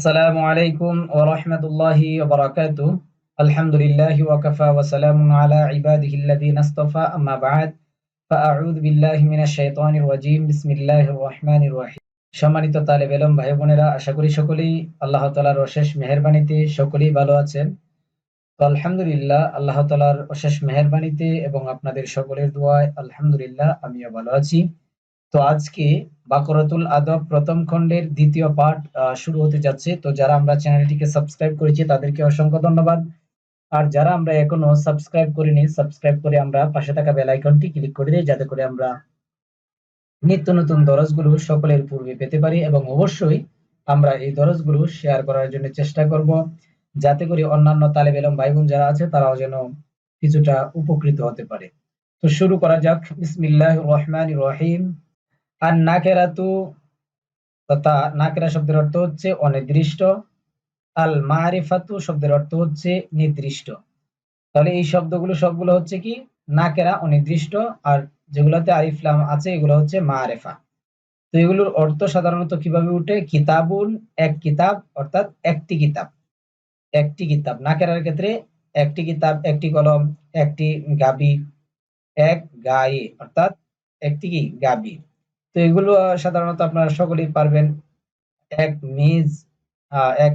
আসসালামু আলাইকুম ওয়া রাহমাতুল্লাহি ওয়া ওয়া কাফা ওয়া সালামুন আলা আম্মা বা'দ। ফাআউযু বিল্লাহি মিনাশ শাইতানির রাজীম। বিসমিল্লাহির সম্মানিত তালেব এলম ভাই বোনেরা, আশা করি সকলেই আল্লাহ তাআলার অশেষ মেহেরবানীতে সকলেই ভালো আছেন। তো আলহামদুলিল্লাহ, আল্লাহ তাআলার অশেষ মেহেরবানীতে এবং আপনাদের সকলের দোয়ায় আলহামদুলিল্লাহ, আমিও ভালো আছি। তো আজকে বাকরাতুল আদব প্রথম খণ্ডের দ্বিতীয় পাঠ শুরু হতে যাচ্ছে। তো যারা আমরা চ্যানেলটিকে সাবস্ক্রাইব করেছি, তাদেরকে অসংখ্য ধন্যবাদ। আর যারা আমরা এখনও সাবস্ক্রাইব করিনি, সাবস্ক্রাইব করে আমরা পাশে থাকা বেল আইকনটি ক্লিক করে দিই যাতে করে আমরা নিত্য নতুন দরজগুলো সকলের পূর্বে পেতে পারি এবং অবশ্যই আমরা এই দরজগুলো শেয়ার করার জন্য চেষ্টা করব, যাতে করে অন্যান্য তালেব এলম ভাই বোন যারা আছে, তারাও যেন কিছুটা উপকৃত হতে পারে। তো শুরু করা যাক। বিসমিল্লাহ রহমান রহিম। আর নাকেরাতু তথা নাকেরা শব্দের অর্থ হচ্ছে অনির্দিষ্ট। আল মারিফাতু শব্দের অর্থ হচ্ছে নির্দিষ্ট। তাহলে এই শব্দগুলো সবগুলো হচ্ছে কি? নাকেরা অনির্দিষ্ট, আর যেগুলোতে আরিফলাম আছে, এগুলো হচ্ছে মারেফা। তো এগুলোর অর্থ সাধারণত কীভাবে উঠে? কিতাবুন, এক কিতাব, অর্থাৎ একটি কিতাব। একটি কিতাব। নাকেরার ক্ষেত্রে একটি কিতাব, একটি কলম, একটি গাবি, এক গায়ে, অর্থাৎ একটি কি? গাবি। তো এগুলো সাধারণত আপনারা সকলেই পারবেন। এক মেজ এক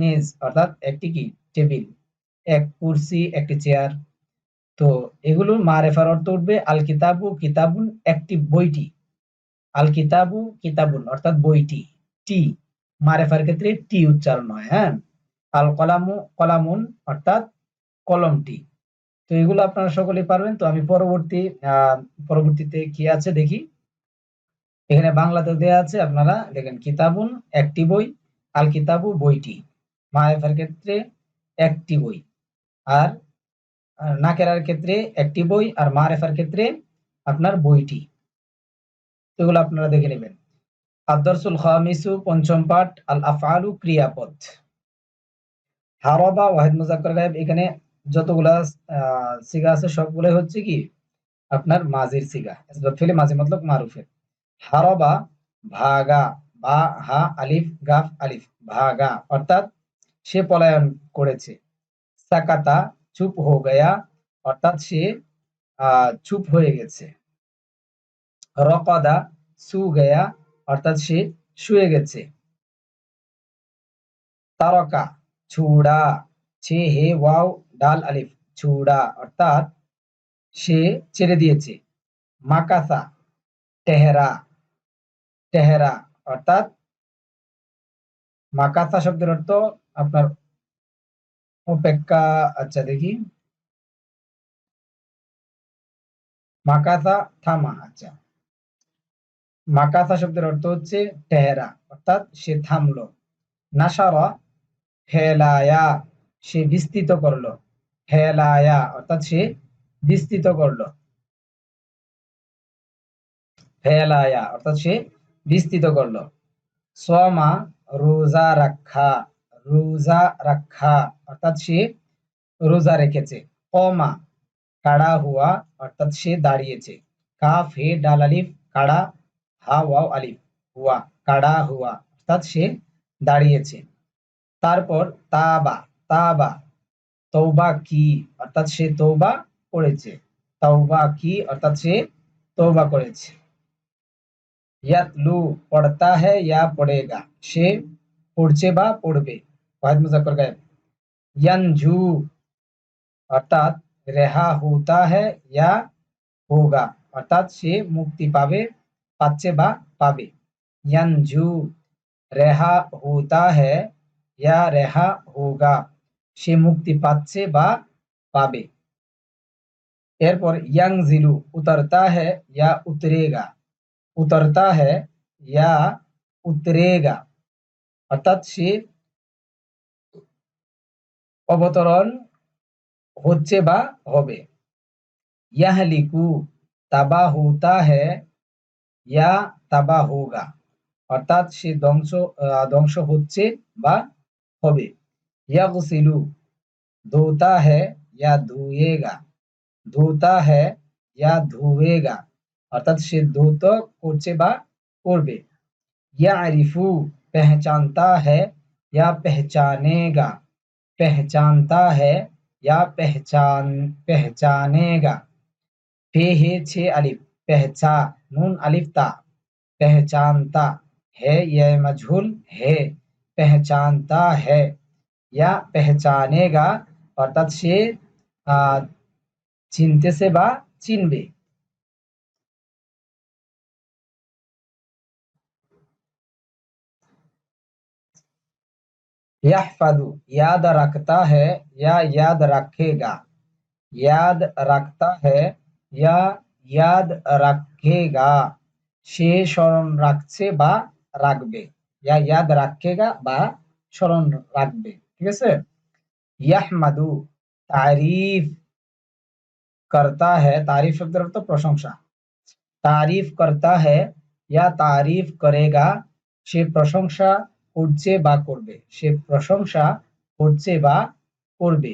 মেজ অর্থাৎ একটি কি? টেবিল, এক কুরসি, একটি চেয়ার। তো এগুলো মারেফার অর্থ উঠবে আল কিতাবু কিতাবুন, একটি বইটি। আল কিতাবু কিতাবুন, অর্থাৎ বইটি। টি মারেফার ক্ষেত্রে টি উচ্চারণ হয় হ্যাঁ? আল কলামু, কলামুন, অর্থাৎ কলমটি। তো এগুলো আপনারা সকলেই পারবেন। তো আমি পরবর্তী পরবর্তীতে কি আছে দেখি? এখানে বাংলাতে দেওয়া আছে, আপনারা দেখেন, কিতাবুন একটি বই আল কিতাবু বইটি। মায়েফার ক্ষেত্রে একটি বই, আর নাকেরার ক্ষেত্রে একটি বই, আর মারেফার ক্ষেত্রে আপনার বইটি। এগুলো আপনারা দেখে নেবেন। আদর্সুল খামিসু, পঞ্চম পাঠ আল আফআলু ক্রিয়াপদ হারবা, ওয়াহিদ মুজাক্কর গায়েব, এখানে যতগুলা সিগা আছে সবগুলো হচ্ছে কি? আপনার মাজির সিগা। ফেলে মাঝে মতলব মারুফের। হারবা, ভাগা, বা, হা, আলিফ, গাফ, আলিফ, ভাগা, অর্থাৎ সে পলায়ন করেছে। সাকাতা, চুপ হো গয়া, অর্থাৎ সে চুপ হয়ে গেছে। রকদা, সু গয়া, অর্থাৎ সে শুয়ে গেছে। তারকা, ছুড়া, ছে, হে, ওয়াও, ডাল, আলিফ, ছুড়া, অর্থাৎ সে ছেড়ে দিয়েছে। মাকাসা, টেহেরা টেহেরা অর্থাৎ মাকাসা শব্দের অর্থ আপনার অপেক্ষা আচ্ছা দেখি। মাকাসা থামা আচ্ছা। মাকাসা শব্দের অর্থ হচ্ছে টেহেরা অর্থাৎ সে থামলো। নাসারা হেলায়া সে বিস্তৃত করল। হেলায়া অর্থাৎ সে বিস্তৃত করল। হেলায়া অর্থাৎ সে বিস্তৃত করল। সোমা রোজা রাখা রোজা রাখা, অর্থাৎ সে রোজা রেখেছে। কমা, কাড়া হুয়া, অর্থাৎ সে দাঁড়িয়েছে। কাফ, হে, ডাল, আলিফ, কাড়া, হা, ওয়াও, আলিফ, হুয়া, কাড়া, হুয়া, অর্থাৎ সে দাঁড়িয়েছে। তারপর তাবা তাবা তৌবা কি, অর্থাৎ সে তৌবা করেছে। তৌবা কি, অর্থাৎ সে তৌবা করেছে। ইয়াতলু পড়তা হ্যাঁ ইয়া পড়েগা সে পড়ছে বা পড়বে ওয়াহিদ মুজাক্কর গায়েব ইয়ানজু অর্থাৎ রেহা হোতা হ্যাঁ ইয়া হোগা অর্থাৎ সে মুক্তি পাবে পাচ্ছে বা পাবে ইয়ানজু রেহা হোতা হ্যাঁ ইয়া রেহা হোগা সে মুক্তি পাচ্ছে বা পাবে এরপর ইয়াং জিলু উতরতা হ্যাঁ ইয়া উতরেগা उतरता है या उतरेगा অর্থাৎ সে অবতরণ হচ্ছে বা হবে ইয়াহলিকু তাবা হোতা है या তাবা হোগা অর্থাৎ সে ধ্বংস ধ্বংস হচ্ছে বা হবে ইয়াগসিলু ধোতা है या धुएगा धोता है या धुएगा অর্থাৎ সে ধৌত করছে বা করবে ইয়ারিফু পেহচানতা है या पहचानेगा पहचानता है या पहचान पहचानेगा पे है छे अलिफ पहचा नून अलिफ ता पहचानता है यह मजहूल है पहचानता है या पहचानेगा অর্থাৎ সে চিনতেছে বা চিনবে यहफदु याद रखता है या याद रखेगा याद रखता है या याद रखेगा সে স্মরণ রাখছে বা রাখবে ইয়া ইয়াদ রাখেগা বা স্মরণ রাখবে ঠিক আছে ইয়াহমাদু तारीफ करता है तारीफ शब्द अर्थ प्रशंसा तारीफ करता है या तारीफ करेगा সে প্রশংসা করছে বা করবে। সে প্রশংসা করছে বা করবে।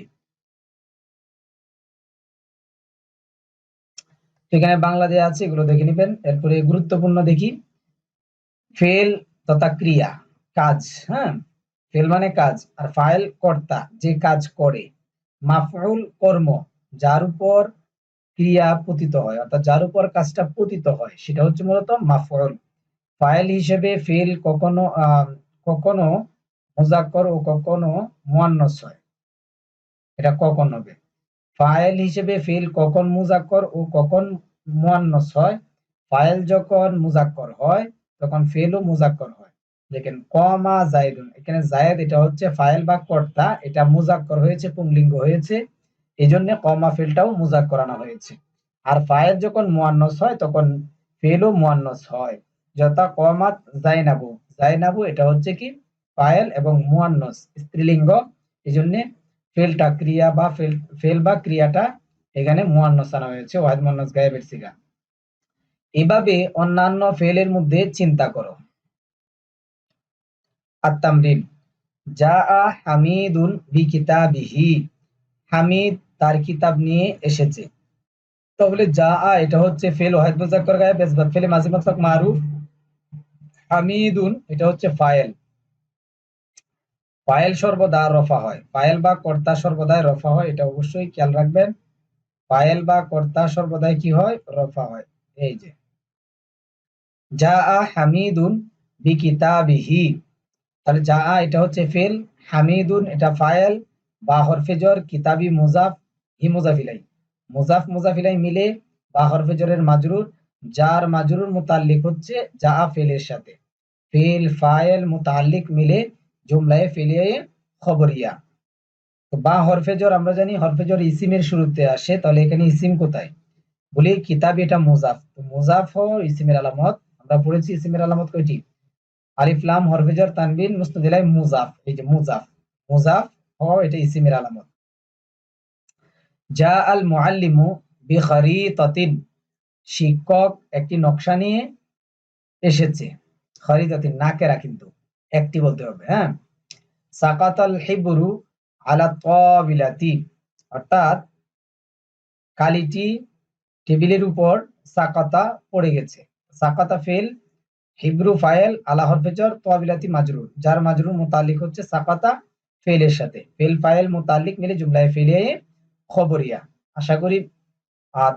এখানে বাংলা দেওয়া আছে, এগুলো দেখে নেবেন। এরপরে গুরুত্বপূর্ণ দেখি। ফেল তথা ক্রিয়া, কাজ হ্যাঁ? ফেল মানে কাজ, আর ফাইল কর্তা, যে কাজ করে। মাফউল কর্ম, যার উপর ক্রিয়া পতিত হয়, অর্থাৎ যার উপর কাজটা পতিত হয়, সেটা হচ্ছে মূলত মাফউল। ফাইল হিসেবে ফেল কখনো কখনো মুজাক্কর ও কখনো মুয়ান্নস হয় এটা কখন হবে? ফাইল হিসেবে ফেল কখন মুজাক্কর ও কখন মুয়ান্নস হয় ফাইল যখন মুজাক্কর হয়, তখন ফেলও মুজাক্কর হয়। দেখেন কমা জায়দুন, এখানে জায়েদ এটা হচ্ছে ফাইল বা কর্তা, এটা মুজাক্কর হয়েছে, পুংলিঙ্গ হয়েছে এই জন্য কমা ফেলটাও মুজাক্কর আনা হয়েছে। আর ফাইল যখন মুয়ান্নস হয় তখন ফেলও মুয়ান্নস হয় যথা কমাত জাইনাবু। জাইনাবু এটা হচ্ছে কি ফাইল এবং মুয়ান্নস, স্ত্রীলিঙ্গ। এই জন্য ফেলটা ক্রিয়া বা ফেল ফেল বা ক্রিয়াটা এখানে মুয়ান্নস আনা হয়েছে ওয়াহিদ মুয়ান্নস গায়েবের সিগা এভাবে অন্যান্য ফেলের মধ্যে চিন্তা করো। আত্তামরিন যা আ হামিদুন বি কিতাবিহি হামিদ তার কিতাব নিয়ে এসেছে। তাহলে যা আ এটা হচ্ছে ফেল ওয়াহিদ মুজাক্কর গায়েব, ফেলে মাঝে মতলক মারুফ হামিদুন, এটা হচ্ছে ফাইল ফাইল সর্বদা রফা হয়। ফাইল বা কর্তা সর্বদাই রফা হয়, এটা অবশ্যই খেয়াল রাখবেন। ফাইল বা কর্তা সর্বদাই কি হয়? রফা হয়। এই যে। যা আ হামিদুন বি কিতাবিহি তাহলে যা আ এটা হচ্ছে ফেল, হামিদুন এটা ফায়েল, বা হরফেজর কিতাবি মুজাফ হি মুজাফিলাই। মুজাফ, মুজাফিলাই মিলে বা হরফেজরের মাজরুর যার মাজরুর মুতাল্লিক হচ্ছে যা ফেলের সাথে। ফেল ফাইল মুতাল্লিক মিলে জুমলায় ফেলিয়ে খবরিয়া। বা হরফেজর আমরা জানি হরফেজর ইসিমের শুরুতে আসে, তাহলে এখানে ইসিম কোথায়? বলি কিতাব এটা মুজাফ। মুজাফ ইসিমের আলামত, আমরা পড়েছি ইসিমের আলামত কয়টি? আলিফলাম হরফেজর তানবিন মুস্তাদিলাই মুজাফ, এই যে মুজাফ। মুজাফ হ এটা ইসিমের আলামত। যা আল মুআল্লিমু বিখারিতাতিন। শিক্ষক একটি নকশা নিয়ে এসেছে। খারিতাতিন নাকেরা কিন্তু একটি বলতে হবে হ্যাঁ? সাকাতাল হিবরু আলা তাবিলাতি অর্থাৎ কালিটি টেবিলের উপর সাকাতা পড়ে গেছে। সাকাতা ফেল হিব্রু ফাইল আলা হরফেজর তাবিলাতি মাজরুর, যার মাজরুর মুতাল্লিক হচ্ছে সাকাতা ফেলের সাথে। ফেল ফাইল মুতাল্লিক মিলে জুমলায় ফেলে খবরিয়া। আশা করি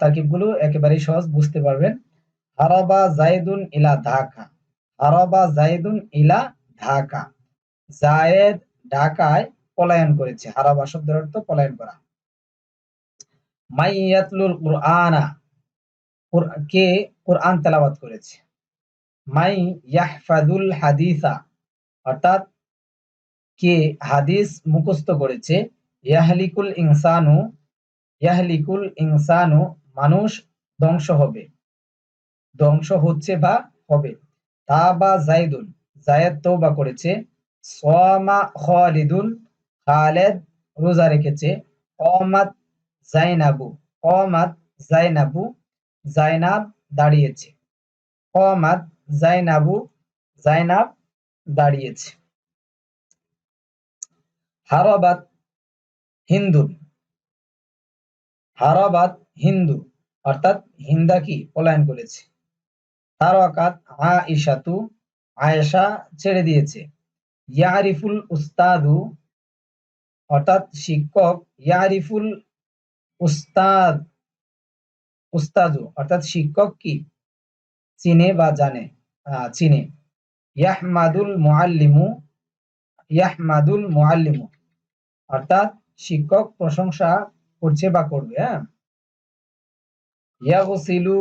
তাকিবগুলো একেবারে সহজ, বুঝতে পারবেন। হারাবা জাইদুন ইলা ঢাকা। হারাবা জাইদুন ইলা ঢাকা। জায়েদ ঢাকায় পলায়ন করেছে। হারাবা শব্দের অর্থ পলায়ন করা। মাইয়াতলুল কুরআনা। কে কোরআন তেলাওয়াত করেছে? মাই ইয়াহফাদুল হাদিসা। অর্থাৎ কে হাদিস মুখস্থ করেছে। ইয়াহলিকুল ইনসানু ইয়াহলিকুল ইনসানু, মানুষ ধ্বংস হবে। ধ্বংস হচ্ছে বা হবে। তা বা জাইদুন, জায়েদ তৌবা করেছে। সোয়ামা খালিদুন, খালেদ রোজা রেখেছে। কমাত জাইনাবু কমাত জাইনাবু, জাইনাব দাঁড়িয়েছে। কমাত জাইনাবু, জাইনাব দাঁড়িয়েছে। হারাবাত হিন্দু হারাবাত হিন্দু, অর্থাৎ হিন্দা কি পলায়ন করেছে। তারকাত আ ইশাতু আয়েশা ছেড়ে দিয়েছে। ইয়ারিফুল উস্তাদু, অর্থাৎ শিক্ষক ইয়ারিফুল উস্তাদ, উস্তাদু, অর্থাৎ শিক্ষক কি? চিনে বা জানে চিনে। ইয়াহমাদুল মুআল্লিমু ইয়াহমাদুল মুআল্লিমু, অর্থাৎ শিক্ষক প্রশংসা করছে বা করবে হ্যাঁ? ইয়াগসিলু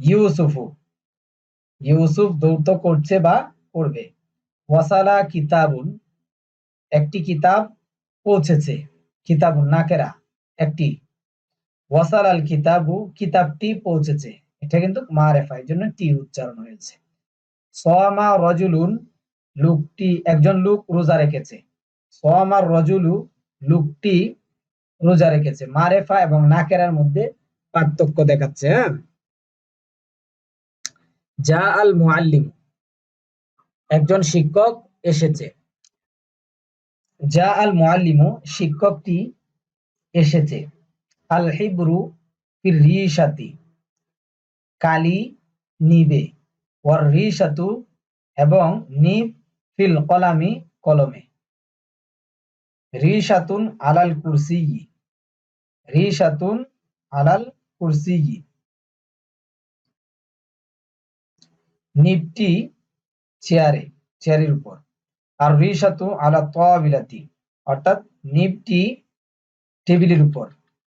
ইউসুফু। ইউসুফ দৌত করছে বা করবে। ওয়াসালা কিতাবুন, একটি কিতাব পৌঁছেছে, কিতাবুন নাকেরা, একটি। ওয়াসাল আল কিতাবু, কিতাবটি পৌঁছেছে। এটা কিন্তু মারেফা এর জন্য টি উচ্চারণ হয়েছে। সোয়ামা রজুলুন, লোকটি, একজন লোক রোজা রেখেছে। সোয়ামা রজুলু, লোকটি রোজা রেখেছে। মারেফা এবং নাকেরার মধ্যে পার্থক্য দেখাচ্ছে হ্যাঁ? যা আল মুআল্লিম, একজন শিক্ষক এসেছে। যা আল মুআল্লিমু, শিক্ষকটি এসেছে। আল হিব্রু ফির কালি নিবে। ওয়ার রিশাতু এবং নিব ফিল কলামি কলমে। রিশাতুন আলাল কুরসি রিশাতুন আলাল কুরসি নিবটি চেয়ারে, চেয়ারের উপর। আর রিশাতু আলা তাবিলাতি, অর্থাৎ নিবটি টেবিলের উপর।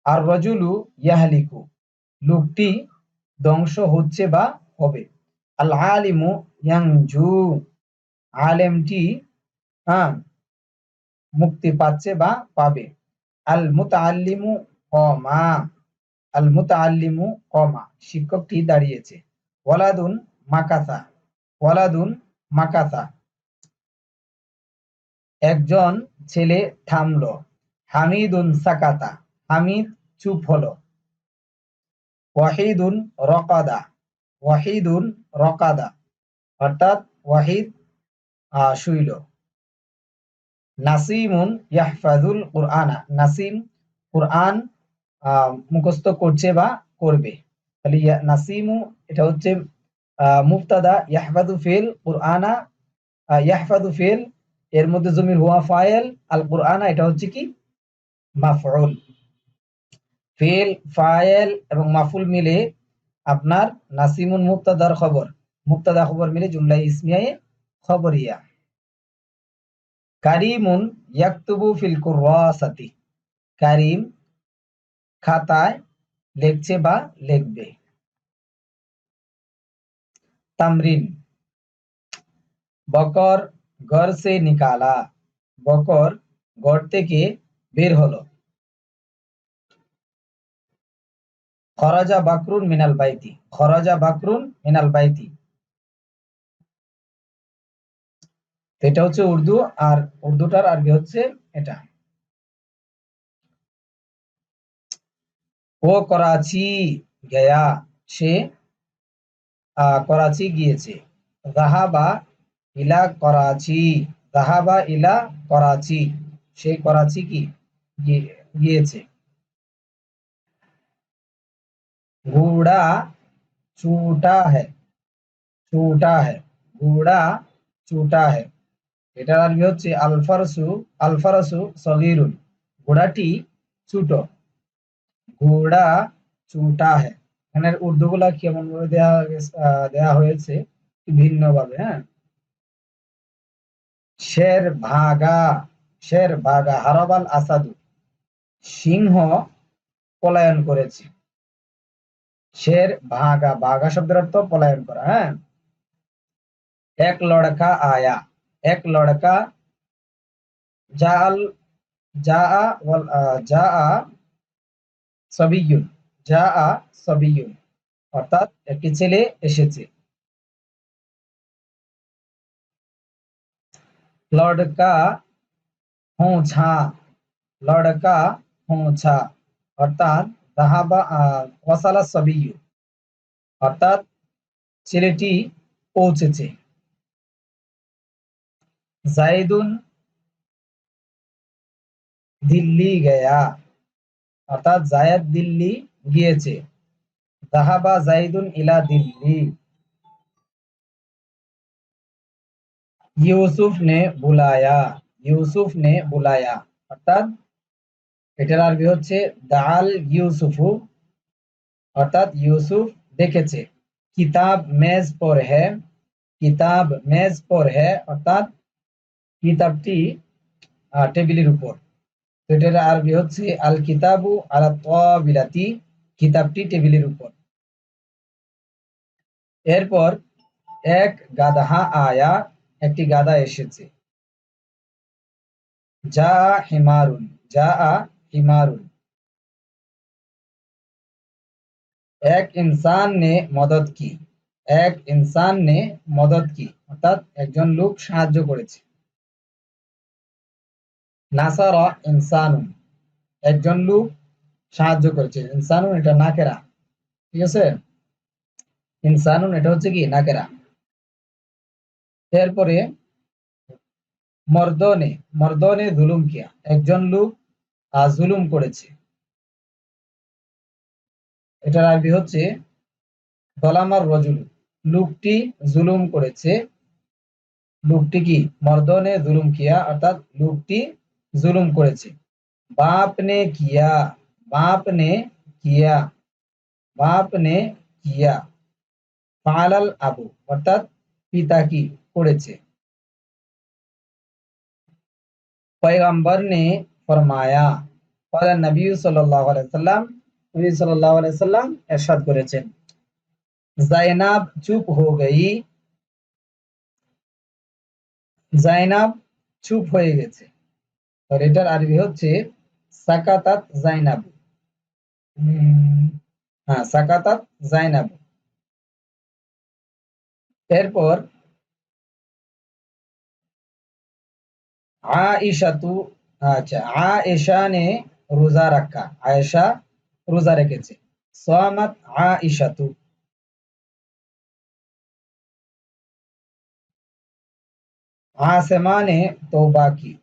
আর রজুলু ইয়াহলিকু, লোকটি ধ্বংস হচ্ছে বা হবে। আল আলিমু ইয়াংজু, আলেমটি হ্যাঁ মুক্তি পাচ্ছে বা পাবে। আল মুতাআল্লিমু কমা। আল মুতাআল্লিমু কমা। শিক্ষকটি দাঁড়িয়েছে। ওয়ালাদুন মাকাসা। ওয়ালাদুন মাকাসা। একজন ছেলে থামলো। হামিদুন সাকাতা। হামিদ চুপ হলো। ওয়াহিদুন রকাদা। ওয়াহিদুন রকাদা। অর্থাৎ ওয়াহিদ শুইল। নাসিমুন ইয়াহফাজুল কুরআনা। নাসিম কুরআন মুখস্থ করছে বা করবে। তাহলে নাসিমু, এটা হচ্ছে মুফতাদা ইয়াহফাজু ফিল কুরআনা ইয়াহফাজু ফিল, এর মধ্যে জমির হুয়া ফাইল, আল কুরআনা, এটা হচ্ছে কি? মাফউল। ফিল, ফাইল এবং মাফুল মিলে আপনার নাসিমুন মুক্তাদার খবর। মুক্তাদা খবর মিলে জুমলা ইসমিয়ায়ে খবরিয়া। কারিমুন ইয়াকতুবু ফিল কুররাসাতি কারিম খাতায় লিখছে বা লিখবে। তামরিন, বকর ঘর সে নিকালা, বকর ঘর থেকে বের হলো। খরাজা বাকরুন মিনাল বাইতি, খরাজা বাকরুন মিনাল বাইতি। এটা হচ্ছে উর্দু আর উর্দুটার আরবি হচ্ছে এটা। ও করাচি গেয়া, সে করাচি গিয়েছে। জাহাবা ইলা করাচি জাহাবা ইলা করাচি, সে করাচি কি? গিয়েছে। ঘোড়া ছুটা হ্যাঁ ছুটা হ্যাঁ ঘোড়া ছুটা হ্যাঁ এটার আরবি হচ্ছে আলফারসু আলফারসু সগিরুন। ঘোড়াটি ছোট ঘোড়া চুটা है এখানে উর্দু গুলা কেমন ভাবে দেয়া দেয়া হয়েছে ভিন্ন ভাবে হ্যাঁ? শের ভাগা শের ভাগা, হারাবাল আসাদু, সিংহ পলায়ন করেছে। শের ভাগা ভাগা শব্দের অর্থ পলায়ন করা হ্যাঁ? এক লড়কা আয়া, এক লড়কা জাল যা যা সবিয়ুন, যা সবিয়ুন, অর্থাৎ একটি ছেলে এসেছে। লড়কা হোঁছা লড়কা হোঁছা অর্থাৎ দাহাবা ওয়াসালা সবিয়ু অর্থাৎ ছেলেটি পৌঁছেছে। জাইদুন দিল্লি গয়া। অর্থাৎ জায়দ দিল্লি গিয়েছে। দাহাবা জাইদুন ইলা দিল্লি। ইউসুফ নে বুলায়া ইউসুফ নে বুলায়া। অর্থাৎ এটার আরবি হচ্ছে দাল ইউসুফু। অর্থাৎ ইউসুফ দেখেছে। কিতাব মেজ পর হে, কিতাব মেজ পর হে, অর্থাৎ কিতাবটি টেবিলের উপর। এটার আরবি হচ্ছে আল কিতাবু আলা বিলাতি কিতাবটি টেবিলের উপর। এরপর এক গাধা আয়া, একটি গাধা এসেছে। যা হিমারুন যা হিমারুন। এক ইনসান নে মদত কি? এক ইনসান নে মদত কি? অর্থাৎ একজন লোক সাহায্য করেছে। নাসারা ইনসানুন। একজন লোক সাহায্য করেছে। ইনসানুন এটা নাকেরা। ঠিক আছে? ইনসানুন এটা হচ্ছে কি? নাকেরা। এরপরে মর্দনে মর্দনে জুলুম কিয়া? একজন লোক জুলুম করেছে। এটার আরবি হচ্ছে দলামার রজুল। লোকটি জুলুম করেছে। লোকটি কি? মর্দনে জুলুম কিয়া? অর্থাৎ লোকটি জুলুম করেছে বাপ নে কিয়া বাপ নে কিয়া বাপ নে কিয়া ফালাল আবু অর্থাৎ পিতা কি করেছে पैगंबर ने फरमाया قال নবী সাল্লাল্লাহু আলাইহি সাল্লাম নবী সাল্লাল্লাহু আলাইহি সাল্লাম ارشاد করেছেন জাইনাব চুপ হো গই জাইনাব চুপ হয়ে গেছে আর এটার আরবি হচ্ছে সাকাতাত জাইনাব। হ্যাঁ সাকাতাত জাইনাব। এরপর আয়েশাতু আচ্ছা আয়েশা নে রোজা রাখা। আয়েশা রোজা রেখেছে। সামাত আয়েশাতু। আসেমা নে তৌবা কি?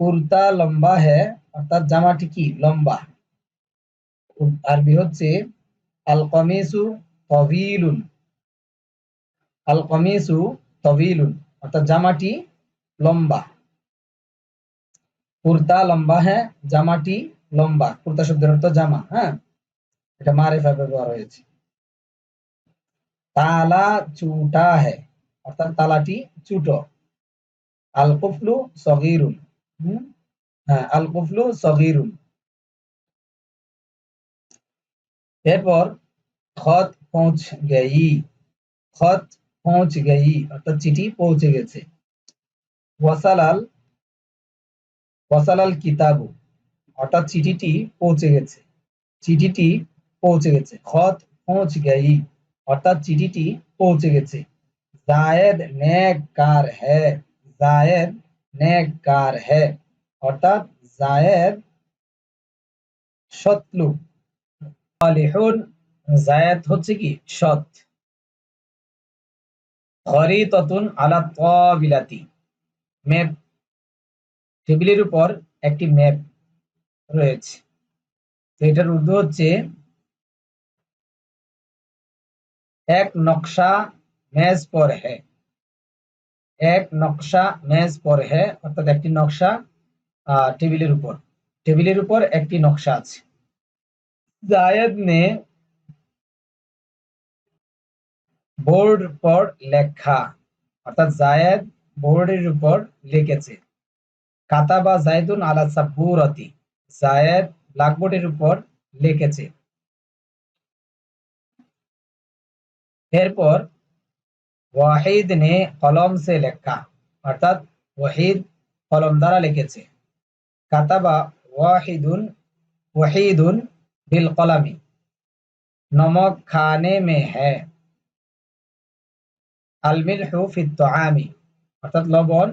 কুর্তা লম্বা है অর্থাৎ জামাটি কি? লম্বা। আরবি হচ্ছে আল কমিসু তবিলুন আল কমিসু তবিলুন অর্থাৎ জামাটি লম্বা। কুর্তা লম্বা হ্যাঁ জামাটি লম্বা। কুর্তা শব্দের অর্থ জামা হ্যাঁ? এটা মারেফা ব্যবহার হয়েছে। তালা চুটা হ্যাঁ অর্থাৎ তালাটি চুটো। আল কুফলু সগিরুন। হ্যাঁ আল কুফলু সগিরুন। এরপর খত পৌঁছ গেই, খত পৌঁছ গেই, অর্থাৎ চিঠি পৌঁছে গেছে। ওয়াসালাল ওয়াসালাল কিতাবু, অর্থাৎ চিঠিটি পৌঁছে গেছে। চিঠিটি পৌঁছে গেছে। খত পৌঁছ গেই, অর্থাৎ চিঠিটি পৌঁছে গেছে। জায়েদ নেক কার হ্যাঁ জায়েদ নেক কার হ্যাঁ অর্থাৎ জায়েদ সৎলু সালিহুন, জায়েদ হচ্ছে কি? সৎ। খরিতাতুন আলা তাবিলাতি। ম্যাপ। টেবিলের উপর একটি ম্যাপ রয়েছে। তো এটার উর্দু হচ্ছে এক নকশা মেজ পর হ্যাঁ এক নকশা মেজ পর হ্যাঁ অর্থাৎ একটি নকশা টেবিলের উপর। টেবিলের উপর একটি নকশা আছে। জায়েদ নে বোর্ড পর লেখা, অর্থাৎ জায়েদ বোর্ডের উপর লিখেছে, কাতাবা জায়দুন আলা সাব্বুরতি জায়েদ ব্ল্যাকবোর্ডের উপর লিখেছে। এরপর ওয়াহিদ নে কলম সে লেখা, অর্থাৎ ওয়াহিদ কলম দ্বারা লিখেছে। কাতাবা ওয়াহিদুন ওয়াহিদুন বিল কলামি, নমক খানে মে হ্যাঁ আলমিল হুফিত আমি অর্থাৎ লবণ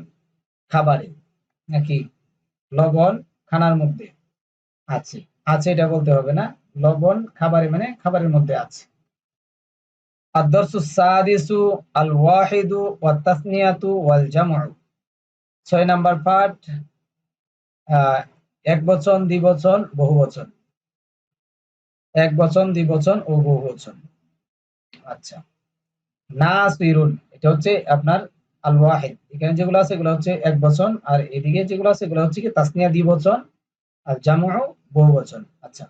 খাবারে, নাকি লবণ খানার মধ্যে আছে। আছে এটা বলতে হবে না, লবণ খাবারে মানে খাবারের মধ্যে আছে। ওয়াহিদু ওয়া তাসনিয়াতু ওয়াল জামউ ছয় নাম্বার পার্ট এক বচন বহু বচন। এক বচন দ্বিবচন ও বহু বচন। আচ্ছা। নাসিরুন, এটা হচ্ছে আপনার আল ওয়াহিদ এখানে যেগুলো আছে এগুলো হচ্ছে এক বচন, আর এদিকে যেগুলো আছে এগুলো হচ্ছে কি তাসনিয়া দ্বিবচন আর জামু বহু বচন। আচ্ছা।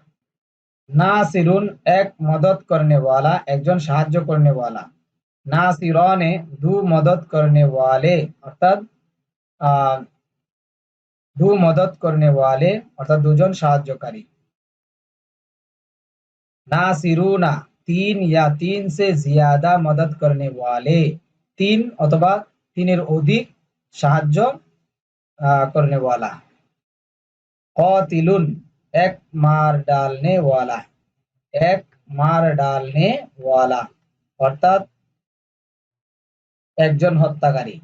নাসিরুন এক মদত करने वाला একজন সাহায্য करने वाला নাসিরানে দু মদত करने वाले অর্থাৎ দু মদত करने वाले অর্থাৎ দুজন সাহায্যকারী নাসিরুনা তিন ইয়া তিন সে জিয়াদা মদত करने वाले তিন অথবা তিনের অধিক সাহায্য करने वाला कौतिलुन এক মার ডালনে ওয়ালা, এক মার ডালনে অর্থাৎ একজন হত্যাকারী।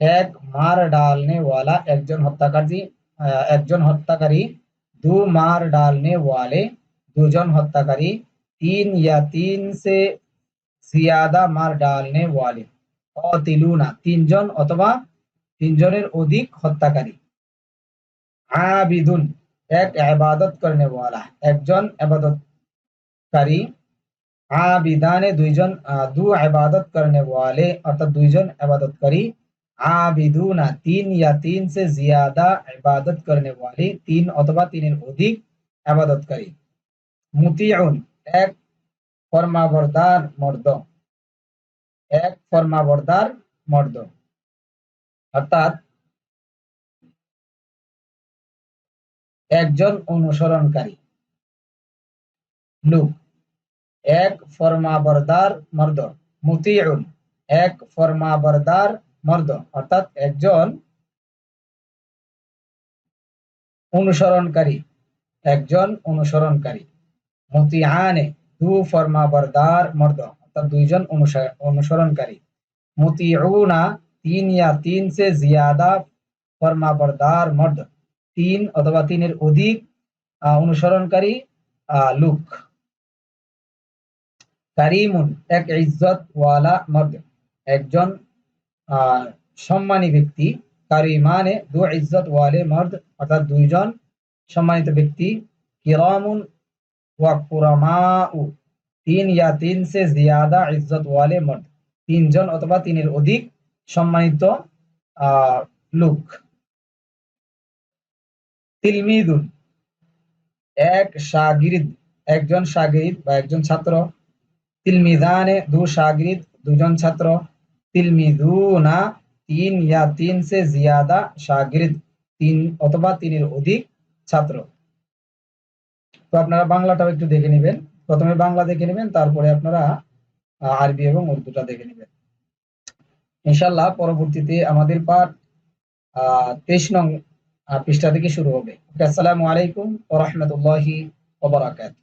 এক মার ডালনে একজন হত্যাকারী একজন হত্যাকারী, দু মার ডালনে ওয়ালে, দুজন হত্যাকারী, তিন ইয়া তিন সে জিয়াদা মার ডালনে ওয়ালে। অতিলুনা, তিনজন অথবা তিনজনের অধিক হত্যাকারী। আবিদুন এক ইবাদত করনে ওয়ালা একজন ইবাদতকারী আবিদানে দুইজন দু ইবাদত করনে ওয়ালে অর্থাৎ দুইজন ইবাদতকারী আবিদুনা তিন ইয়া তিন সে জিয়াদা ইবাদত করনে ওয়ালি তিন অথবা তিনের অধিক ইবাদতকারী মুতিউন এক ফরমাবরদার মর্দ এক ফরমাবরদার মর্দ অর্থাৎ একজন অনুসরণকারী। লুক, এক ফরমাবরদার মর্দ মুতিউন, এক ফরমাবরদার মর্দ অর্থাৎ একজন অনুসরণকারী একজন অনুসরণকারী। মুতিয়ানে দু ফরমাবরদার মর্দ অর্থাৎ দুইজন অনুসরণকারী। মুতিউনা, তিন ইয়া তিন সে জিয়াদা ফরমাবরদার মর্দ তিন অথবা তিনের অধিক অনুসরণকারী লুক। কারিমুন, এক ইজ্জত ওয়ালা মর্দ একজন সম্মানী ব্যক্তি। কারিমানে দু ইজ্জত ওয়ালে মর্দ অর্থাৎ দুইজন সম্মানিত ব্যক্তি। কিরামুন ওয়া কুরামাউ। তিন ইয়া তিন সে জিয়াদা ইজ্জত ওয়ালে মর্দ তিনজন অথবা তিনের অধিক সম্মানিত লোক। তিলমিদুন। এক শাগিরিদ একজন শাগিরিদ বা একজন ছাত্র। তিলমিদানে দু শাগিরিদ দুজন ছাত্র। তিলমিদুনা তিন ইয়া, তিন সে জিয়াদা শাগিরিদ তিন অথবা তিনের অধিক ছাত্র। তো আপনারা বাংলাটাও একটু দেখে নেবেন। প্রথমে বাংলা দেখে নেবেন, তারপরে আপনারা আরবি এবং উর্দুটা দেখে নেবেন। ইনশাল্লাহ পরবর্তীতে আমাদের পাঠ আহ তেইশ নং পৃষ্ঠা থেকে শুরু হবে। আসসালামু আলাইকুম ওয়া রাহমাতুল্লাহি ওয়া বারাকাতুহু।